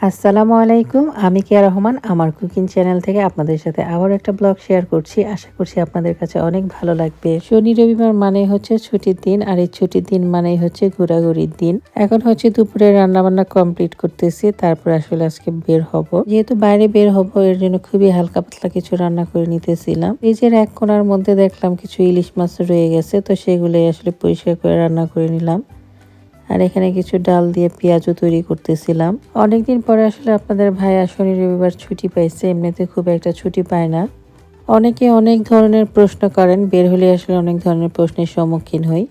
আসসালামু আলাইকুম, আমি কেয়া রহমান, আমার কুকিং চ্যানেল থেকে আপনাদের সাথে আবার একটা ব্লগ শেয়ার করছি। আশা করছি আপনাদের কাছে অনেক ভালো লাগবে। শনি রবিবার মানে হচ্ছে ছুটির দিন, আর এই ছুটির দিন মানেই হচ্ছে ঘোরাঘুরির দিন। এখন হচ্ছে দুপুরে রান্না বান্না কমপ্লিট করতেছি, তারপর আসলে আজকে বের হব। যেহেতু বাইরে বের হব, এর জন্য খুবই হালকা পাতলা কিছু রান্না করে নিতেছিলাম। নিজের এক কোনার মধ্যে দেখলাম কিছু ইলিশ মাছ রয়ে গেছে, তো সেগুলোই আসলে পরিষ্কার করে রান্না করে নিলাম। আর এখানে কিছু ডাল দিয়ে পেঁয়াজও তৈরি করতেছিলাম। অনেকদিন পরে আসলে আপনাদের ভাইয়া শনি রবিবার ছুটি পাইছে, এমনিতে খুব একটা ছুটি পায় না। অনেকে অনেক ধরনের প্রশ্ন করেন, বের হলে আসলে অনেক ধরনের প্রশ্নের সম্মুখীন হই।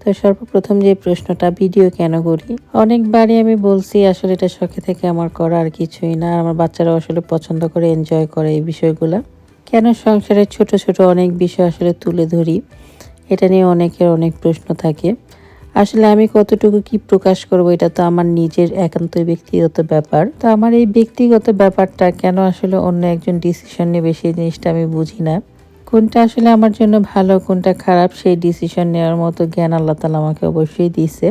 তো সর্বপ্রথম যে প্রশ্নটা, ভিডিও কেন করি? অনেকবারই আমি বলছি, আসলে এটা শখে থেকে আমার করা আর কিছুই না, আর আমার বাচ্চারাও আসলে পছন্দ করে এনজয় করে এই বিষয়গুলো। কেন সংসারের ছোট ছোট অনেক বিষয় আসলে তুলে ধরি? এটা নিয়ে অনেকের অনেক প্রশ্ন থাকে। আসলে আমি কতটুকু কি প্রকাশ করব, এটা তো আমার নিজের একান্ত ব্যক্তিগত ব্যাপার। তো আমার এই ব্যক্তিগত ব্যাপারটা কেন আসলে অন্য একজন ডিসিশন নেবে সেই জিনিসটা আমি বুঝি না। কোনটা আসলে আমার জন্য ভালো, কোনটা খারাপ, সেই ডিসিশন নেওয়ার মতো জ্ঞান আল্লাহ তালা আমাকে অবশ্যই দিয়েছে।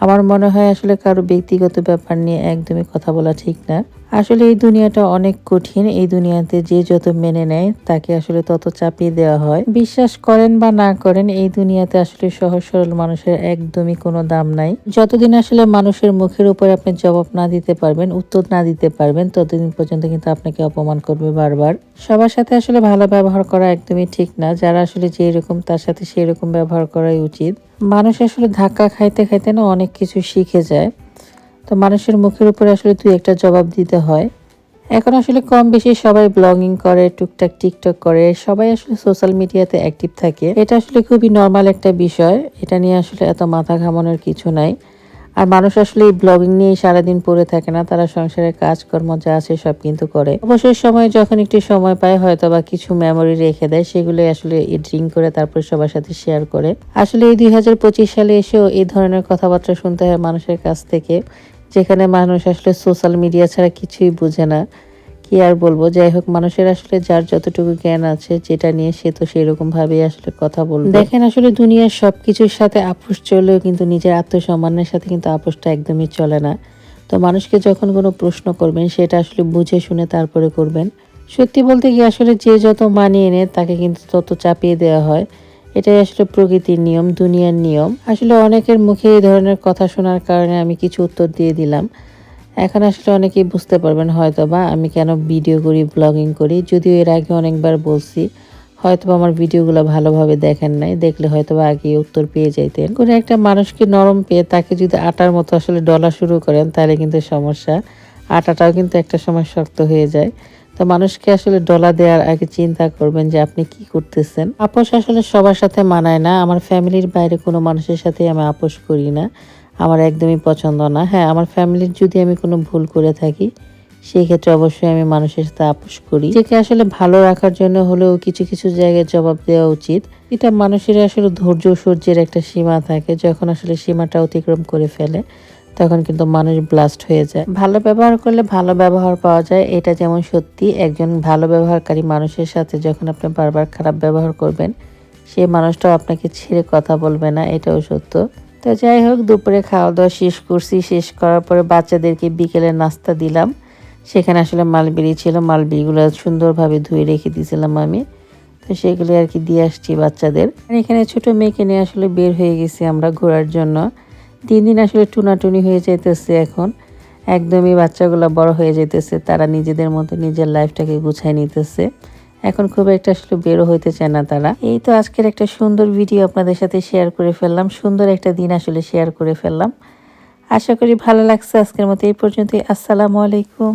আমার মনে হয় আসলে কারও ব্যক্তিগত ব্যাপার নিয়ে একদমই কথা বলা ঠিক না। আসলে এই দুনিয়াটা অনেক কঠিন। এই দুনিয়াতে যে যত মেনে নেয়, তাকে আসলে তত চাপিয়ে দেওয়া হয়। বিশ্বাস করেন বা না করেন, এই দুনিয়াতে আসলে সহজ সরল মানুষের একদমই কোনো দাম নাই। যতদিন আসলে মানুষের মুখের উপরে আপনি জবাব না দিতে পারবেন, উত্তর না দিতে পারবেন, ততদিন পর্যন্ত কিন্তু আপনাকে অপমান করবে বারবার। সবার সাথে আসলে ভালো ব্যবহার করা একদমই ঠিক না। যারা আসলে যেই রকম তার সাথে সেই রকম ব্যবহার করাই উচিত। মানুষ আসলে ধাক্কা খাইতে খাইতে না অনেক কিছু শিখে যায়। তো মানুষের মুখের উপরে আসলে তুই একটা জবাব দিতে হয়। এখন আসলে কম বেশি সবাই ব্লগিং করে, টুকটাক টিকটক করে, সবাই আসলে সোশ্যাল মিডিয়াতে অ্যাক্টিভ থাকে। এটা আসলে খুবই নর্মাল একটা বিষয়। এটা নিয়ে আসলে এত মাথা ঘামানোর কিছু নাই। আর মানুষ আসলে এই ব্লগিং নিয়ে সারাদিন পড়ে থাকে না, তারা সংসারের কাজকর্ম যা আছে সব কিন্তু করে। অবসর সময় যখন একটু সময় পায় হয়তো বা কিছু মেমোরি রেখে দেয় সেগুলো আসলে ড্রিঙ্ক করে তারপর সবার সাথে শেয়ার করে। আসলে এই দুই হাজার পঁচিশ সালে এসেও এই ধরনের কথাবার্তা শুনতে হয় মানুষের কাছ থেকে। যেখানে মানুষ আসলে সোশ্যাল মিডিয়া ছাড়া কিছুই বুঝে না। কি আর বলব? যাই হোক মানুষের আসলে যার যতটুকু জ্ঞান আছে, যেটা নিয়ে সে তো সেরকম ভাবেই আসলে কথা বলবে। দেখেন আসলে দুনিয়ার সব কিছুর সাথে আপোষ চলেও কিন্তু নিজের আত্মসম্মানের সাথে কিন্তু আপোষটা একদমই চলে না। তো মানুষকে যখন কোনো প্রশ্ন করবেন, সেটা আসলে বুঝে শুনে তারপরে করবেন। সত্যি বলতে কি, আসলে যে যত মানিয়ে নেয়, তাকে কিন্তু তত চাপিয়ে দেওয়া হয়। এটাই আসলে প্রকৃতির নিয়ম, দুনিয়ার নিয়ম। আসলে অনেকের মুখে এই ধরনের কথা শোনার কারণে আমি কিছু উত্তর দিয়ে দিলাম। এখন আসলে অনেকেই বুঝতে পারবেন হয়তো বা আমি কেন ভিডিও করি ব্লগিং করি। যদিও এর আগে অনেকবার বলছি হয়তো আমার ভিডিওগুলো ভালোভাবে দেখেন নাই। দেখলে হয়তো বা আগে উত্তর পেয়ে যাইতেন। কোনো একটা মানুষকে নরম পেয়ে তাকে যদি আটার মতো আসলে ডলা শুরু করেন, তাহলে কিন্তু সমস্যা। আটাটাও কিন্তু একটা সময় শক্ত হয়ে যায়। তো মানুষকে আসলে ডলা দেওয়ার আগে চিন্তা করবেন যে আপনি কি করতেছেন। আপোষ আসলে সবার সাথে মানায় না। আমার ফ্যামিলির বাইরে কোনো মানুষের সাথে আমি আপোষ করি না। আমার একদমই পছন্দ না। হ্যাঁ আমার ফ্যামিলির যদি আমি কোনো ভুল করে থাকি সেই ক্ষেত্রে অবশ্যই আমি মানুষের সাথে আপোষ করি। যেকে আসলে ভালো রাখার জন্য হলেও কিছু কিছু জায়গায় জবাব দেওয়া উচিত। এটা মানুষের আসলে ধৈর্য সূর্যের একটা সীমা থাকে, যখন আসলে সীমাটা অতিক্রম করে ফেলে। তখন কিন্তু মানুষ ব্লাস্ট হয়ে যায়। ভালো ব্যবহার করলে ভালো ব্যবহার পাওয়া যায়। এটা যেমন সত্যি, একজন ভালো ব্যবহারকারী মানুষের সাথে যখন আপনি বারবার খারাপ ব্যবহার করবেন, সেই মানুষটাও আপনাকে ছেড়ে কথা বলবে না, এটাও সত্য। তো যাই হোক, দুপুরে খাওয়া দাওয়া শেষ করছি। শেষ করার পরে বাচ্চাদেরকে বিকেলে নাস্তা দিলাম। সেখানে আসলে মালবেরি ছিল। মালবেরিগুলো সুন্দরভাবে ধুয়ে রেখে দিয়েছিলাম আমি। তো সেগুলো আর কি দিয়ে আসছি বাচ্চাদের। এখানে ছোট মেয়েকে নিয়ে আসলে বের হয়ে গেছি আমরা ঘোরার জন্য। দিন দিন আসলে টুনাটুনি হয়ে যেতেছে এখন। একদমই বাচ্চাগুলো বড় হয়ে যেতেছে তারা নিজেদের মতো নিজের লাইফটাকে গুছাই নিতেছে। এখন খুব একটা আসলে বেরো হইতে চায় না তারা। এই তো আজকের একটা সুন্দর ভিডিও আপনাদের সাথে শেয়ার করে ফেললাম। সুন্দর একটা দিন আসলে শেয়ার করে ফেললাম। আশা করি ভালো লাগছে আজকের মতো এই পর্যন্তই। আসসালামু আলাইকুম।